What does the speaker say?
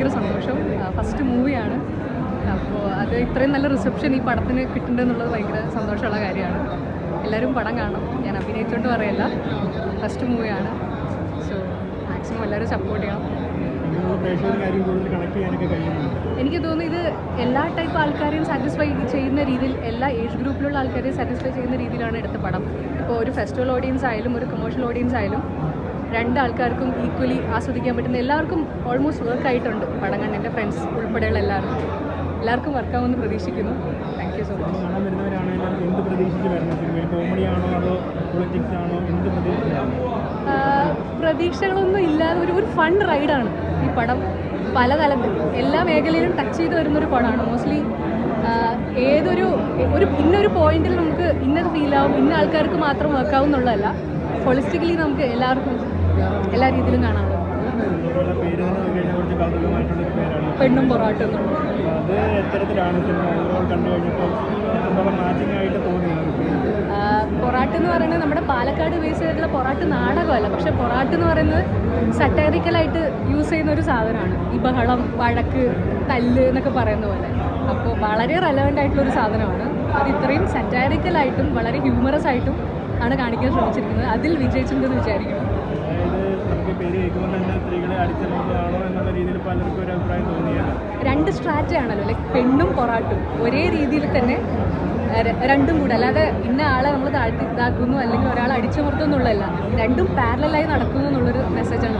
ഭയങ്കര സന്തോഷം. ഫസ്റ്റ് മൂവിയാണ് അപ്പോൾ അത് ഇത്രയും നല്ല റിസപ്ഷൻ ഈ പടത്തിന് കിട്ടുന്നുണ്ടെന്നുള്ളത് ഭയങ്കര സന്തോഷമുള്ള കാര്യമാണ്. എല്ലാവരും പടം കാണണം. ഞാൻ അഭിനയിച്ചുകൊണ്ട് പറയല്ല. ഫസ്റ്റ് മൂവിയാണ് സോ മാക്സിമം എല്ലാവരും സപ്പോർട്ട് ചെയ്യണം. എനിക്ക് തോന്നുന്നു ഇത് എല്ലാ ടൈപ്പ് ആൾക്കാരെയും സാറ്റിസ്ഫൈ ചെയ്യുന്ന രീതിയിൽ എല്ലാ ഏജ് ഗ്രൂപ്പിലുള്ള ആൾക്കാരെയും സാറ്റിസ്ഫൈ ചെയ്യുന്ന രീതിയിലാണ് എടുത്ത പടം. ഇപ്പോൾ ഒരു ഫെസ്റ്റിവൽ ഓഡിയൻസ് ആയാലും ഒരു കൊമേഴ്ഷ്യൽ ഓഡിയൻസ് ആയാലും രണ്ട് ആൾക്കാർക്കും ഈക്വലി ആസ്വദിക്കാൻ പറ്റുന്ന എല്ലാവർക്കും ഓൾമോസ്റ്റ് വർക്ക് ആയിട്ടുണ്ട്. പടം എന്റെ ഫ്രണ്ട്സ് ഉൾപ്പെടെയുള്ള എല്ലാവർക്കും എല്ലാവർക്കും വർക്ക് ആവുമെന്ന് പ്രതീക്ഷിക്കുന്നു. താങ്ക് യു സോ മച്ച് കാണാൻ വരുന്നവരാണെങ്കിലും എന്ത് പ്രതീക്ഷിച്ച് വരണം? സിനിമയിൽ കോമഡി ആണോ അതോ പൊളിറ്റിക്സ് ആണോ? എന്ത് പ്രതീക്ഷകളൊന്നും ഇല്ലാതെ ഒരു ഒരു ഫൺ റൈഡാണ് ഈ പടം. പലതലത്തിൽ. എല്ലാ മേഖലയിലും ടച്ച് ചെയ്ത് വരുന്നൊരു പടമാണ്. മോസ്റ്റ്ലി ഏതൊരു ഒരു ഇന്നൊരു പോയിന്റിൽ നമുക്ക് ഇന്നത് ഫീൽ ആവും. ഇന്ന ആൾക്കാർക്ക് മാത്രം വർക്കാവും എന്നുള്ളതല്ല. ഹോളിസ്റ്റിക്കലി നമുക്ക് എല്ലാവർക്കും എല്ലാ രീതിയിലും കാണാറുണ്ട് പെണ്ണും പൊറാട്ടും അത് എത്തരത്തിലാണ് കണ്ടു കഴിഞ്ഞപ്പോൾ മാച്ചിങ് ആയിട്ട് തോന്നിയത് പൊറാട്ട് എന്ന് പറയുന്നത് നമ്മുടെ പാലക്കാട് ബേസ് ചെയ്തിട്ടുള്ള പൊറാട്ട് നാടകമല്ല. പക്ഷെ പൊറാട്ട് എന്ന് പറയുന്നത് സറ്റാരിക്കലായിട്ട് യൂസ് ചെയ്യുന്ന ഒരു സാധനമാണ്. ഈ ബഹളം വഴക്ക് തല്ല് എന്നൊക്കെ പറയുന്ന പോലെ. അപ്പോൾ വളരെ റെലവന്റ് ആയിട്ടുള്ള ഒരു സാധനമാണ്. അത് ഇത്രയും സറ്റാരിക്കലായിട്ടും വളരെ ഹ്യൂമറസ് ആയിട്ടും ആണ് കാണിക്കാൻ ശ്രമിച്ചിരിക്കുന്നത്. അതിൽ വിജയിച്ചിട്ടുണ്ടെന്ന് വിചാരിക്കുന്നു. അതായത് നമുക്ക് പേര് കേൾക്കുമ്പോൾ തന്നെ സ്ത്രീകളെ അടിച്ചമർത്തതാണോ എന്നുള്ള രീതിയിൽ പലർക്കും ഒരു അഭിപ്രായം തോന്നിയത് രണ്ട് സ്ട്രാറ്റയാണല്ലോ ലൈക്ക് പെണ്ണും പൊറാട്ടും. ഒരേ രീതിയിൽ തന്നെ രണ്ടും കൂടെ. അല്ലാതെ ഇന്ന ആളെ നമ്മൾ താഴ്ത്തി ഇതാക്കുന്നു അല്ലെങ്കിൽ ഒരാളെ അടിച്ചമർത്തുന്നുള്ളല്ല രണ്ടും പാരലായി നടക്കുന്നു എന്നുള്ളൊരു മെസ്സേജാണ്